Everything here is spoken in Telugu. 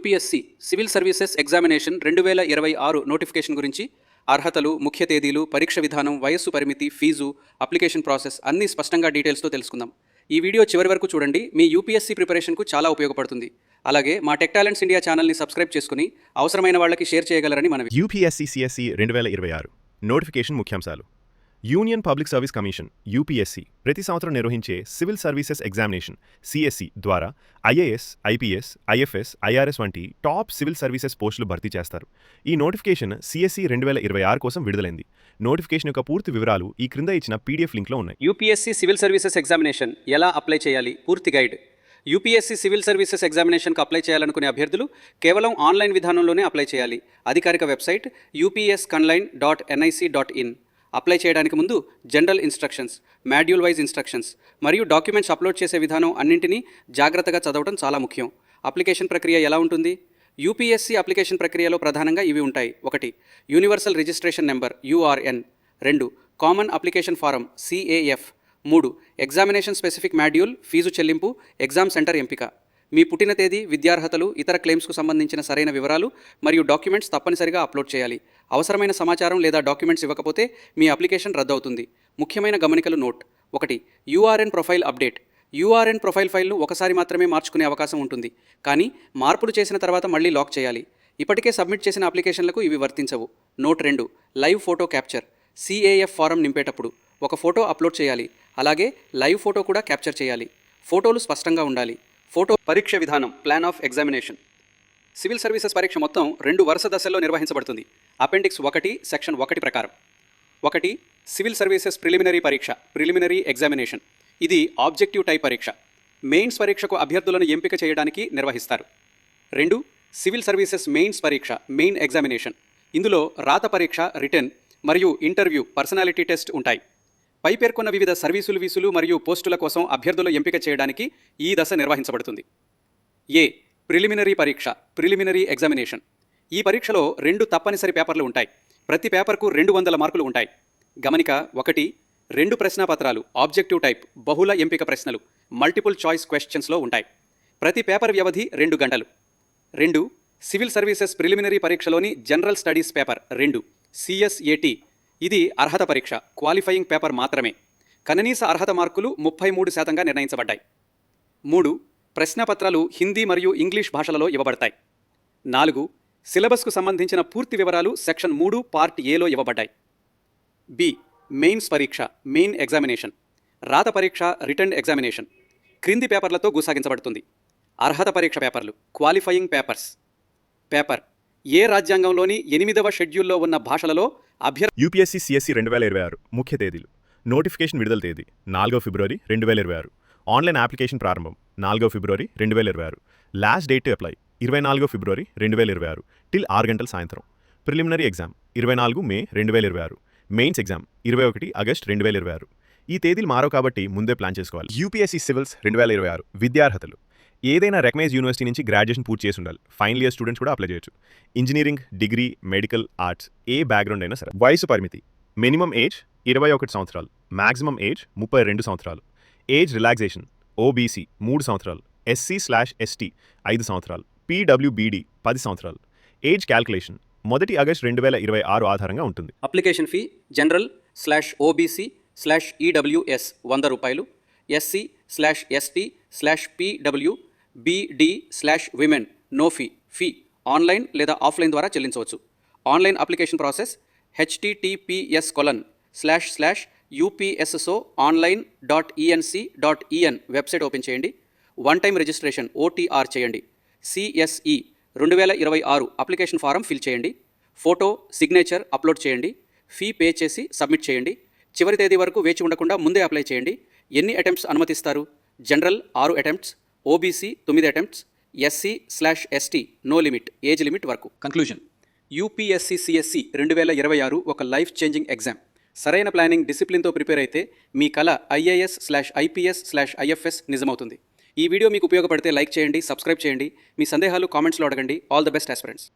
యూపీఎస్సీ సివిల్ సర్వీసెస్ ఎగ్జామినేషన్ రెండు వేల ఇరవై ఆరు నోటిఫికేషన్ గురించి అర్హతలు ముఖ్య తేదీలు పరీక్ష విధానం వయస్సు పరిమితి ఫీజు అప్లికేషన్ ప్రాసెస్ అన్ని స్పష్టంగా డీటెయిల్స్తో తెలుసుకుందాం. ఈ వీడియో చివరి వరకు చూడండి. మీ యూపీఎస్సీ ప్రిపరేషన్కు చాలా ఉపయోగపడుతుంది. అలాగే మా టెక్ టాలెంట్స్ ఇండియా ఛానల్ని సబ్స్క్రైబ్ చేసుకుని అవసరమైన వాళ్ళకి షేర్ చేయగలరని మనం యూపీఎస్సీ సిఎస్సి రెండు వేల ఇరవై ఆరు నోటిఫికేషన్ ముఖ్యాంశాలు. Union public service commission UPSC ప్రతి సంవత్సరం నిర్వహించే సివిల్ సర్వీసెస్ ఎగ్జామినేషన్ సిఎస్సి ద్వారా ఐఏఎస్ ఐపీఎస్ ఐఎఫ్ఎస్ ఐఆర్ఎస్ వంటి టాప్ సివిల్ సర్వీసెస్ పోస్టులు భర్తీ చేస్తారు. ఈ నోటిఫికేషన్ సిఎస్సి రెండు వేల ఇరవై ఆరు కోసం విడుదలైంది. నోటిఫికేషన్ యొక్క పూర్తి వివరాలు ఈ క్రింద ఇచ్చిన పీడిఎఫ్ లింక్లో ఉన్నాయి. యూపీఎస్సీ సివిల్ సర్వీసెస్ ఎగ్జామినేషన్ ఎలా అప్లై చేయాలి? పూర్తి గైడ్. యూపీఎస్సీ సివిల్ సర్వీసెస్ ఎగ్జామినేషన్కి అప్లై చేయాలనుకునే అభ్యర్థులు కేవలం ఆన్లైన్ విధానంలోనే అప్లై చేయాలి. అధికారిక website upsconline dot NIC dot in. Apply చేయడానికి ముందు general instructions module wise instructions మరియు డాక్యుమెంట్స్ అప్లోడ్ చేసే విధానం అన్నింటినీ జాగ్రత్తగా చదవడం చాలా ముఖ్యం. అప్లికేషన్ ప్రక్రియ ఎలా ఉంటుంది? యూపీఎస్సీ అప్లికేషన్ ప్రక్రియలో ప్రధానంగా ఇవి ఉంటాయి. ఒకటి యూనివర్సల్ రిజిస్ట్రేషన్ నెంబర్ యూఆర్ఎన్. రెండు కామన్ అప్లికేషన్ ఫారం సిఏఎఫ్ మూడు ఎగ్జామినేషన్ స్పెసిఫిక్ మాడ్యూల్ ఫీజు చెల్లింపు ఎగ్జామ్ సెంటర్ ఎంపిక. మీ పుట్టిన తేదీ విద్యార్హతలు ఇతర క్లెయిమ్స్కు సంబంధించిన సరైన వివరాలు మరియు డాక్యుమెంట్స్ తప్పనిసరిగా అప్లోడ్ చేయాలి. అవసరమైన సమాచారం లేదా డాక్యుమెంట్స్ ఇవ్వకపోతే మీ అప్లికేషన్ రద్దవుతుంది. ముఖ్యమైన గమనికలు నోట్. ఒకటి URN profile update. URN profile ఫైల్ను ఒకసారి మాత్రమే మార్చుకునే అవకాశం ఉంటుంది. కానీ మార్పులు చేసిన తర్వాత మళ్ళీ లాక్ చేయాలి. ఇప్పటికే సబ్మిట్ చేసిన అప్లికేషన్లకు ఇవి వర్తించవు. నోట్ రెండు live photo capture. CAF form నింపేటప్పుడు ఒక ఫోటో అప్లోడ్ చేయాలి. అలాగే లైవ్ ఫోటో కూడా క్యాప్చర్ చేయాలి. ఫోటోలు స్పష్టంగా ఉండాలి. ఫోటో పరీక్ష విధానం plan of examination. Civil services పరీక్ష మొత్తం రెండు వరుస దశల్లో నిర్వహించబడుతుంది. అపెండిక్స్ ఒకటి సెక్షన్ ఒకటి ప్రకారం. ఒకటి సివిల్ సర్వీసెస్ ప్రిలిమినరీ పరీక్ష ప్రిలిమినరీ ఎగ్జామినేషన్. ఇది ఆబ్జెక్టివ్ టైప్ పరీక్ష. మెయిన్స్ పరీక్షకు అభ్యర్థులను ఎంపిక చేయడానికి నిర్వహిస్తారు. రెండు సివిల్ సర్వీసెస్ మెయిన్స్ పరీక్ష మెయిన్ ఎగ్జామినేషన్. ఇందులో రాత పరీక్ష రిటర్న్ మరియు ఇంటర్వ్యూ పర్సనాలిటీ టెస్ట్ ఉంటాయి. పై పేర్కొన్న వివిధ సర్వీసులు వీసులు మరియు పోస్టుల కోసం అభ్యర్థుల ఎంపిక చేయడానికి ఈ దశ నిర్వహించబడుతుంది. ఏ. ప్రిలిమినరీ పరీక్ష ప్రిలిమినరీ ఎగ్జామినేషన్. ఈ పరీక్షలో రెండు తప్పనిసరి పేపర్లు ఉంటాయి. ప్రతి పేపర్కు రెండు వందల మార్కులు ఉంటాయి. గమనిక ఒకటి రెండు ప్రశ్నాపత్రాలు ఆబ్జెక్టివ్ టైప్ బహుళ ఎంపిక ప్రశ్నలు మల్టిపుల్ చాయిస్ క్వశ్చన్స్లో ఉంటాయి. ప్రతి పేపర్ వ్యవధి రెండు గంటలు. రెండు సివిల్ సర్వీసెస్ ప్రిలిమినరీ పరీక్షలోని జనరల్ స్టడీస్ పేపర్ రెండు సిఎస్ఏటి ఇది అర్హత పరీక్ష. క్వాలిఫయింగ్ పేపర్ మాత్రమే. కననీస అర్హత మార్కులు ముప్పై మూడు శాతంగా నిర్ణయించబడ్డాయి. మూడు ప్రశ్నపత్రాలు హిందీ మరియు ఇంగ్లీష్ భాషలలో ఇవ్వబడతాయి. నాలుగు సిలబస్కు సంబంధించిన పూర్తి వివరాలు సెక్షన్ మూడు పార్ట్ ఏలో ఇవ్వబడ్డాయి. బి మెయిన్స్ పరీక్ష మెయిన్ ఎగ్జామినేషన్. రాత పరీక్ష రిటర్న్ ఎగ్జామినేషన్. క్రింది పేపర్లతో గుసాగించబడుతుంది. అర్హత పరీక్ష పేపర్లు క్వాలిఫయింగ్ పేపర్స్. పేపర్ ఏ రాజ్యాంగంలోని ఎనిమిదవ షెడ్యూల్లో ఉన్న భాషలలో అభ్యర్థి యూపీఎస్సీ సిఎస్సి రెండు వేల ఇరవై ఆరు ముఖ్య తేదీలు. నోటిఫికేషన్ విడుదల తేదీ నాలుగో ఫిబ్రవరి రెండు వేల ఇరవై ఆరు. ఆన్లైన్ అప్లికేషన్ ప్రారంభం నాలుగో ఫిబ్రవరి రెండు వేల ఇరవై ఆరు. లాస్ట్ డేట్ టు అప్లై ఇరవై నాలుగో ఫిబ్రవరి రెండు వేల ఇరవై ఆరు టిల్ ఆరు గంటల సాయంత్రం. ప్రిలిమినరీ ఎగ్జామ్ ఇరవై నాలుగు మే రెండు వేల ఇరవై ఆరు. మెయిన్స్ ఎగ్జామ్ ఇరవై ఒకటి ఆగస్ట్ రెండు వేల ఇరవై ఆరు. ఈ తేదీలు మారో కాబట్టి ముందే ప్లాన్ చేసుకోవాలి. యూపీఎస్సీ సివిల్స్ రెండు వేల ఇరవై ఆరు విద్యార్హతలు. ఏదైనా రెకమైజ్ యూనివర్సిటీ నుంచి గ్రాడ్యుయేషన్ పూర్తి చేసి ఉండాలి. ఫైనల్ ఇయర్ స్టూడెంట్స్ కూడా అప్లై చేయొచ్చు. ఇంజనీరింగ్ డిగ్రీ మెడికల్ ఆర్ట్స్ ఏ బ్యాక్గ్రౌండ్ అయినా సరే. వయసు పరిమితి. మినిమం ఏజ్ ఇరవై ఒకటి సంవత్సరాలు. మ్యాక్సిమం ఏజ్ ముప్పై రెండు సంవత్సరాలు. ఏజ్ రిలాక్సేషన్ ఓబీసీ మూడు సంవత్సరాలు. ఎస్సీ స్లాష్ ఎస్టీ ఐదు సంవత్సరాలు. పీడబ్ల్యూబీడీ పది సంవత్సరాలు. ఏజ్ క్యాల్కులేషన్ మొదటి ఆగస్ట్ రెండు వేల ఇరవై ఆరు ఆధారంగా ఉంటుంది. Application fee general slash OBC slash EWS వంద రూపాయలు. SC slash ST slash PW BD slash women no fee fee online లేదా ఆఫ్లైన్ ద్వారా చెల్లించవచ్చు. Online application process HTTPS colon slash slash UPSC online dot NIC dot in website open చేయండి. వన్ టైం రిజిస్ట్రేషన్ ఓటీఆర్ చేయండి. సిఎస్ఈ రెండు వేల ఇరవై ఆరు అప్లికేషన్ ఫారం ఫిల్ చేయండి. ఫోటో సిగ్నేచర్ అప్లోడ్ చేయండి. ఫీ పే చేసి సబ్మిట్ చేయండి. చివరి తేదీ వరకు వేచి ఉండకుండా ముందే అప్లై చేయండి. ఎన్ని అటెంప్ట్స్ అనుమతిస్తారు? జనరల్ ఆరు అటెంప్ట్స్ ఓబీసీ తొమ్మిది attempts SC slash ST no limit age limit వరకు. కంక్లూజన్ యూపీఎస్సీ సిఎస్సి రెండు వేల ఇరవై ఆరు ఒక లైఫ్ చేంజింగ్ ఎగ్జామ్ సరైన ప్లానింగ్ డిసిప్లిన్తో ప్రిపేర్ అయితే మీ కళ IAS slash IPS slash IFS నిజమవుతుంది. ఈ వీడియో మీకు ఉపయోగపడితే లైక్ చేయండి సబ్స్క్రైబ్ చేయండి. మీ సందేహాలు కామెంట్స్లో అడగండి. All the best aspirants